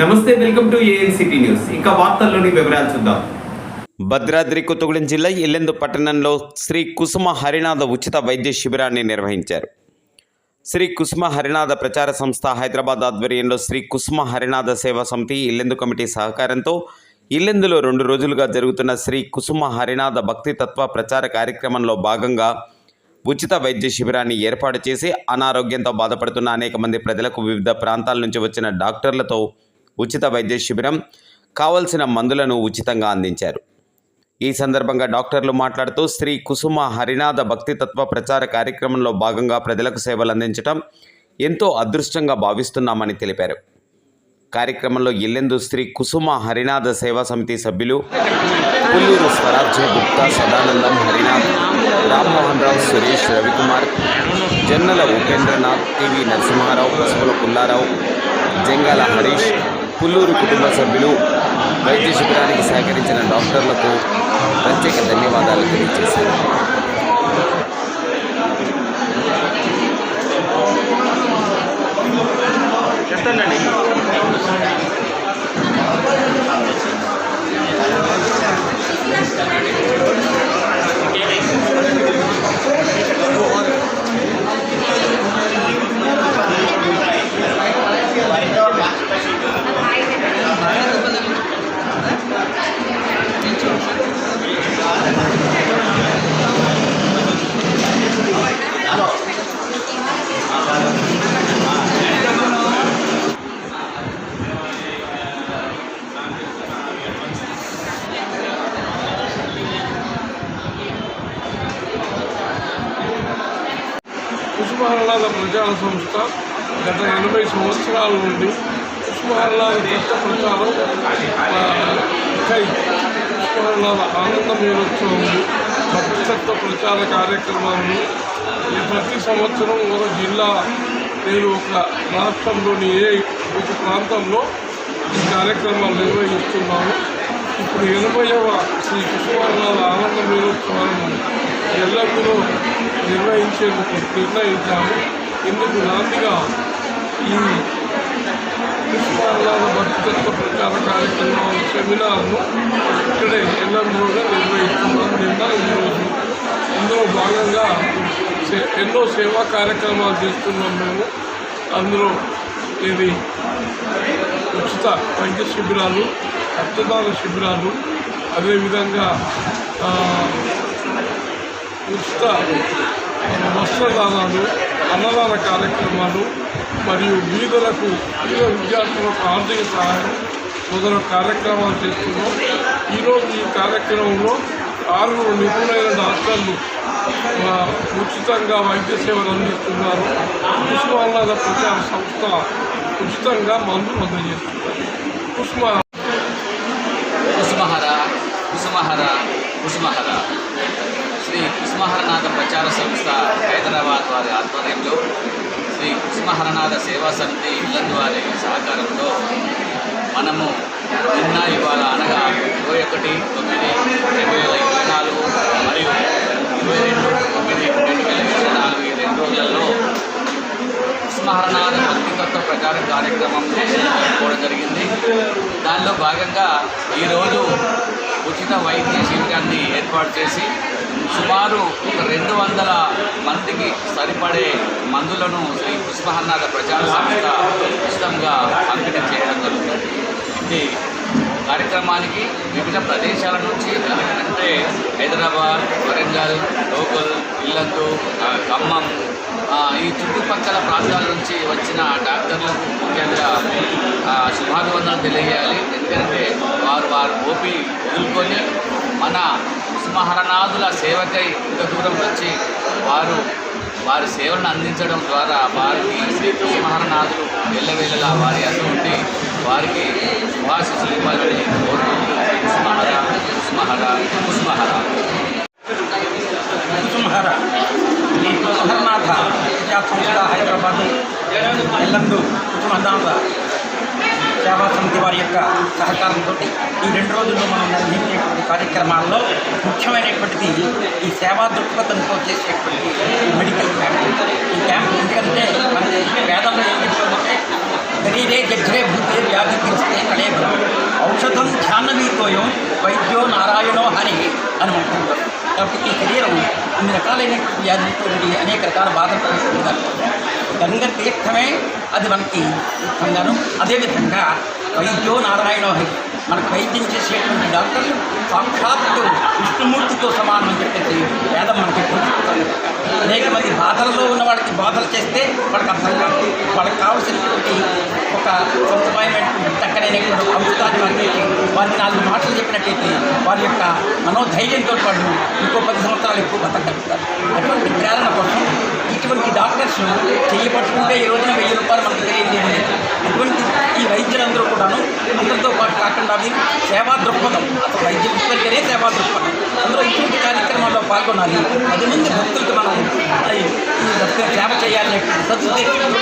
నమస్తే welcome to ANCT news. ఇక వార్తల్లోని వివరాలు చూద్దాం. భద్రాద్రి కొత్తగూడెం జిల్లా ఇల్లెందు పట్టణంలో శ్రీ కుసుమ హరినాథ ఉచిత వైద్య శిబిరాన్ని నిర్వహించారు. శ్రీ కుసుమ హరినాథ ప్రచార సంస్థ హైదరాబాద్ ఆధ్వర్యంలో శ్రీ కుసుమ హరినాథ సేవా సమితి ఇల్లెందు కమిటీ సహకారంతో ఇల్లెందులో రెండు రోజులుగా జరుగుతున్న శ్రీ కుసుమ హరినాథ భక్తి తత్వ ప్రచార కార్యక్రమంలో భాగంగా ఉచిత వైద్య శిబిరాన్ని ఏర్పాటు చేసి అనారోగ్యంతో బాధపడుతున్న అనేక మంది ప్రజలకు వివిధ ప్రాంతాల నుంచి వచ్చిన డాక్టర్లతో ఉచిత వైద్య శిబిరం కావలసిన మందులను ఉచితంగా అందించారు. ఈ సందర్భంగా డాక్టర్లు మాట్లాడుతూ శ్రీ కుసుమ హరినాథ భక్తి తత్వ ప్రచార కార్యక్రమంలో భాగంగా ప్రజలకు సేవలు అందించడం ఎంతో అదృష్టంగా భావిస్తున్నామని తెలిపారు. కార్యక్రమంలో ఇల్లెందు శ్రీ కుసుమ హరినాథ సేవా సమితి సభ్యులు పుల్లూరు స్వరాజ్య గుప్తా సదానందం హరినాథ్ రామ్మోహన్ రావు సురేష్ రవికుమార్ జన్నల ఉపేంద్రనాథ్ టివి నరసింహారావు పసుపుల పుల్లారావు జంగాల హరీష్ పుల్లూరు కుటుంబ సభ్యులు వైద్య శిబిరానికి సహకరించిన డాక్టర్లకు ప్రత్యేక ధన్యవాదాలు తెలియజేశారు. Thank you. ప్రచార సంస్థ గత ఎనభై సంవత్సరాల నుండి పుష్పహర్లాల చట్ట ప్రచారం పుష్పహర్లాల కై ఆనంద మేళోత్సవం భక్తితత్వ ప్రచార కార్యక్రమాలను ఈ ప్రతి సంవత్సరం ఒక జిల్లా నేను ఒక రాష్ట్రంలోని ఏ ఒక ప్రాంతంలో ఈ కార్యక్రమాలు నిర్వహిస్తున్నాము ఇప్పుడు ఎనభైవ శ్రీ కుసుమానాథ ఆనంద మేళోత్సవాలను ఎల్లప్పుడూ నిర్వహించేందుకు నిర్ణయించాము. ఇందుకు నాందిగా ఈ కుసుమానాథ భక్తిత్వ ప్రచార కార్యక్రమం సెమినార్ను ఇక్కడే ఎల్లప్పుడూగా నిర్వహిస్తున్నాం నిన్న ఈరోజు? అందులో భాగంగా సే- ఎన్నో సేవా కార్యక్రమాలు చేస్తున్నాం మేము. అందులో ఇది ఉచిత వైద్య శిబిరాలు రక్తదాన శిబిరాలు అదేవిధంగా ఉచిత వస్త్రదానాలు అన్నదాన కార్యక్రమాలు మరియు వీధులకు వీధ విద్యార్థులకు ఆర్థిక సహాయం మొదలగు కార్యక్రమాలు చేస్తున్నాం. ఈరోజు ఈ కార్యక్రమంలో ఆరుగురు నిపుణులైన డాక్టర్లు ఉచితంగా వైద్య సేవలు అందిస్తున్నారు. ఉస్మానాథ ప్రచార సంస్థ ఉచితంగా మందులు అందజేస్తున్నారు. ఉస్మా కుసుమహర కుసుమహర కుసుమహర శ్రీ కుసుమహరనాథ ప్రచార సంస్థ హైదరాబాద్ వారి ఆధ్వర్యంలో శ్రీ కుసుమహరనాథ సేవా సమితి ఇల్లందు వారి సహకారంతో మనము నిన్న ఇవాళ అనగా ఇరవై ఒకటి తొమ్మిది రెండు వేల ఇరవై నాలుగు మరియు ఇరవై రెండు తొమ్మిది రెండు వేల ఇరవై నాలుగు ఈ రెండు రోజులలో కుసుమహరనాథ భక్తితత్వ ప్రచార కార్యక్రమం జరుపుకోవడం జరిగింది. దానిలో భాగంగా ఈరోజు ఉచిత వైద్య శిబిరాన్ని ఏర్పాటు చేసి సుమారు ఒక రెండు వందల మందికి సరిపడే మందులను శ్రీ పుష్పహన్నాథ ప్రజా సంస్థ ఉచితంగా పంపిణీ చేయడం జరుగుతుంది. ఇది కార్యక్రమానికి వివిధ ప్రదేశాల నుంచి అంటే హైదరాబాద్ వరంగల్ లోకల్ ఇల్లందు ఖమ్మం ఈ చుట్టుపక్కల ప్రాంతాల నుంచి వచ్చిన డాక్టర్లకు ముఖ్యంగా ఆ, శుభాభివందనలు తెలియజేయాలి. ఎందుకంటే వారు వారు ఓపి వదులుకొని మన మహారణాదుల సేవకై ఇంత దూరం వచ్చి వారు వారి సేవలను అందించడం ద్వారా వారికి శ్రీకృష్ణ కృష్ణమహరనాథులు వెళ్ళవేళలా వారి అటువంటి వారికి శుభాశిస్సులు ఇవ్వాలని కోరుకుంటూ కుస్మహర కుస్మహర కుస్మహర కుసుమహర ఈ కుసుమహరనాథ ఎల్లందు కుటుంబ సేవా సమితి వారి యొక్క సహకారంతో ఈ రెండు రోజుల్లో మనం నిర్వహించేటువంటి కార్యక్రమాల్లో ముఖ్యమైనటువంటిది ఈ సేవా దృక్పథంతో చేసేటువంటి మెడికల్ క్యాంప్. ఈ క్యాంప్ ఎందుకంటే మన వేదంలో ఏం చెప్తుందంటే శరీరే బుద్ధి వ్యాధి వ్యాధిగ్రస్తే కళేబలం ఔషధం ధ్యానమీతోయం వైద్యో నారాయణో హరి అని అంటుంటారు కాబట్టి ఈ శరీరం ఇన్ని రకాలైన వ్యాధులతో అనేక రకాల బాధలు పడుతుంది గంగ తీర్థమే అది మనకి ముఖ్యంగాను అదేవిధంగా వైద్యో నారాయణ హరి మనకు వైద్యం చేసేటువంటి డాక్టర్లు సాక్షాత్తు విష్ణుమూర్తితో సమానం అని చెప్పేసి వేదం మనకి ఎప్పుడు అనేక మంది బాధలలో ఉన్న వాళ్ళకి బాధలు చేస్తే వాళ్ళకి అర్థం కాదు. వాళ్ళకి కావాల్సినటువంటి ఒక సదుపాయమైనటువంటి చక్కనైనటువంటి ఔషధాన్ని వారికి వారికి నాలుగు మాటలు చెప్పినట్టయితే వారి యొక్క మనోధైర్యంతో వాళ్ళు ఇంకో పది సంవత్సరాలు ఎక్కువ బతకగలుగుతారు. అటువంటి ప్రేరణ కోసం ఇటువంటి డాక్టర్స్ చేయబట్టుకుంటే ఈ రోజున వెయ్యి రూపాయలు మనకు తెలియజేయలేదు అటువంటి ఈ వైద్యులందరూ కూడాను అందరితో పాటు కాకుండా అది సేవా దృక్పథం అసలు వైద్య వృత్తినే సేవా దృక్పథం. అందరూ ఇటువంటి కార్యక్రమాల్లో పాల్గొనాలి. పది మంది భక్తులకు మనం ఈ సేవ చేయాలనేటువంటి సదుద్దేశంతో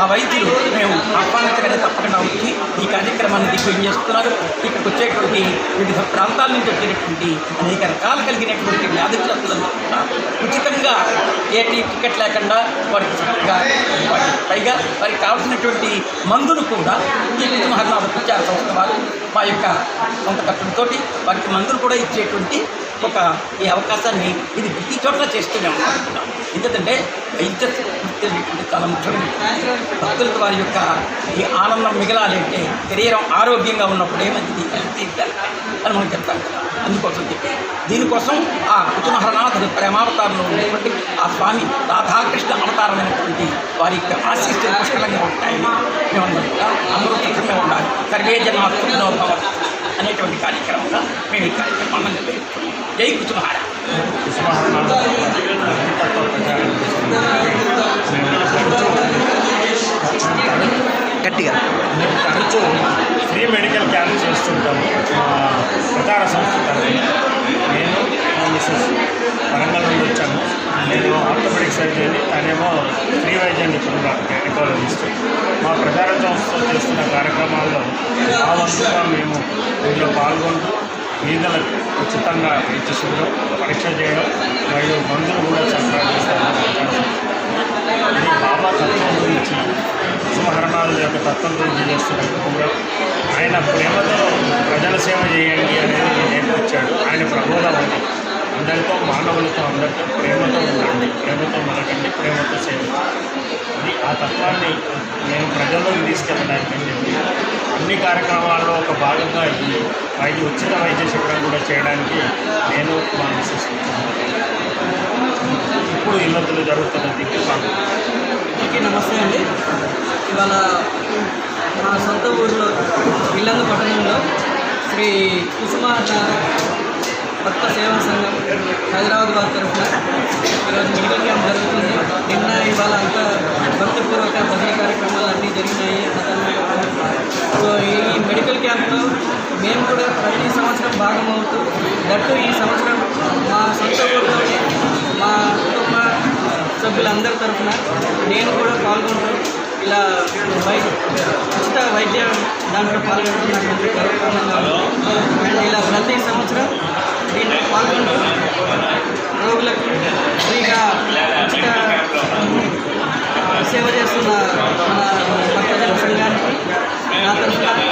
ఆ వైద్యులు మేము ఆహ్వానించగానే తప్పకుండా వచ్చి ఈ కార్యక్రమాన్ని దిగ్విజయం చేస్తున్నారు ఇక్కడికి వచ్చేటువంటి వివిధ ప్రాంతాల నుంచి వచ్చేటటువంటి అనేక రకాలు కలిగినటువంటి వ్యాధిగ్రస్తులను కూడా ఉచితంగా ఏ టికెట్ లేకుండా వారికి చక్కగా పైగా వారికి కావాల్సినటువంటి మందులు కూడా ఈ కుటుంబహరనాథ ప్రచార సంస్థ వారు మా యొక్క సొంత ఖర్చులతో వారికి మందులు కూడా ఇచ్చేటువంటి ఒక ఈ అవకాశాన్ని ఇది ప్రతి చోట్ల చేస్తూనే ఉంటాం ఎందుకంటే వైద్య చాలా ముఖ్యమైన భక్తులకు వారి యొక్క ఈ ఆనందం మిగలాలి అంటే శరీరం ఆరోగ్యంగా ఉన్నప్పుడు మంచిది హెల్త్ అని మనం చెప్తాం కదా. అందుకోసం చెప్పి దీనికోసం ఆ కుటుంబహరనాథుడు ప్రేమావతారంలో ఉన్నటువంటి ఆ స్వామి రాధాకృష్ణ అవతారమైనటువంటి వారి యొక్క ఆశీస్సులు పుష్కలంగా ఉంటాయని మేము అందరూ అందరూ ఉండాలి. సర్వే జన్మ అనేటువంటి కార్యక్రమంగా మేము ఈ కార్యక్రమాన్ని నిర్వహిస్తున్నాం జై కుటుంబహార గట్టిగా. మేము తరచూ ఫ్రీ మెడికల్ క్యాంప్ చేస్తుంటాము ప్రచార సంస్థ నేను మిస్సెస్ వరంగల్ నుండి వచ్చాము నేను ఆర్థోపెడిక్ సర్జన్ తనేమో ఫ్రీ వైద్య నిపుణులు గైనకాలజిస్ట్ మా ప్రచార సంస్థ చేస్తున్న కార్యక్రమాల్లో మా వంతుగా మేము ఇందులో పాల్గొంటూ పేదలకు ఉచితంగా వైద్య పరీక్ష చేయడం మరియు మందులు కూడా సరఫరా చేస్తాము ఇది బాబా తత్వం గురించి సుమహరణాల యొక్క తత్వం గురించి చేస్తున్న ఆయన ప్రేమతో ప్రజల సేవ చేయండి అనేది నేర్పించాడు. ఆయన ప్రబోధం ఉంది. అందరితో మానవులతో అందరితో ప్రేమతో ఉండండి. ప్రేమతో మనకండి ప్రేమతో సేవ చేయండి. ఆ తత్వాన్ని నేను ప్రజల్లోకి తీసుకెళ్ళడానికి చెప్పి అన్ని కార్యక్రమాల్లో ఒక భాగంగా ఈ వైద్య ఉచిత వైద్య శిబిరం కూడా చేయడానికి నేను మా మిస్సెస్ ఇప్పుడు ఇల్లందులు జరుగుతున్న దిక్కు ఓకే నమస్తే అండి. ఇవాళ మా సొంత ఊరిలో ఇల్లందు పట్టణంలో శ్రీ కుసుమాత భక్త సేవా సంఘం హైదరాబాద్ వారి తరఫున ఈరోజు మెడికల్ క్యాంప్ జరుగుతుంది. నిన్న ఇవాళ అంతా భక్తిపూర్వక భజన కార్యక్రమాలు అన్నీ జరిగినాయి. సో ఈ మెడికల్ క్యాంప్లో మేము కూడా ప్రతి సంవత్సరం భాగమవుతూ దట్టు ఈ సంవత్సరం మా సొంత ఊరిలోనే మా కుటుంబ సభ్యులందరి తరఫున నేను కూడా పాల్గొంటూ ఇలా వైద్య ఉచిత వైద్య దాంట్లో పాల్గొంటున్నటువంటి గర్వకారణంగా ఇలా ప్రతి సంవత్సరం దీంట్లో పాల్గొంటూ రోగులకు ఫ్రీగా ఉచిత సేవ చేస్తున్న మన భక్తజన సంఘానికి నా తరఫున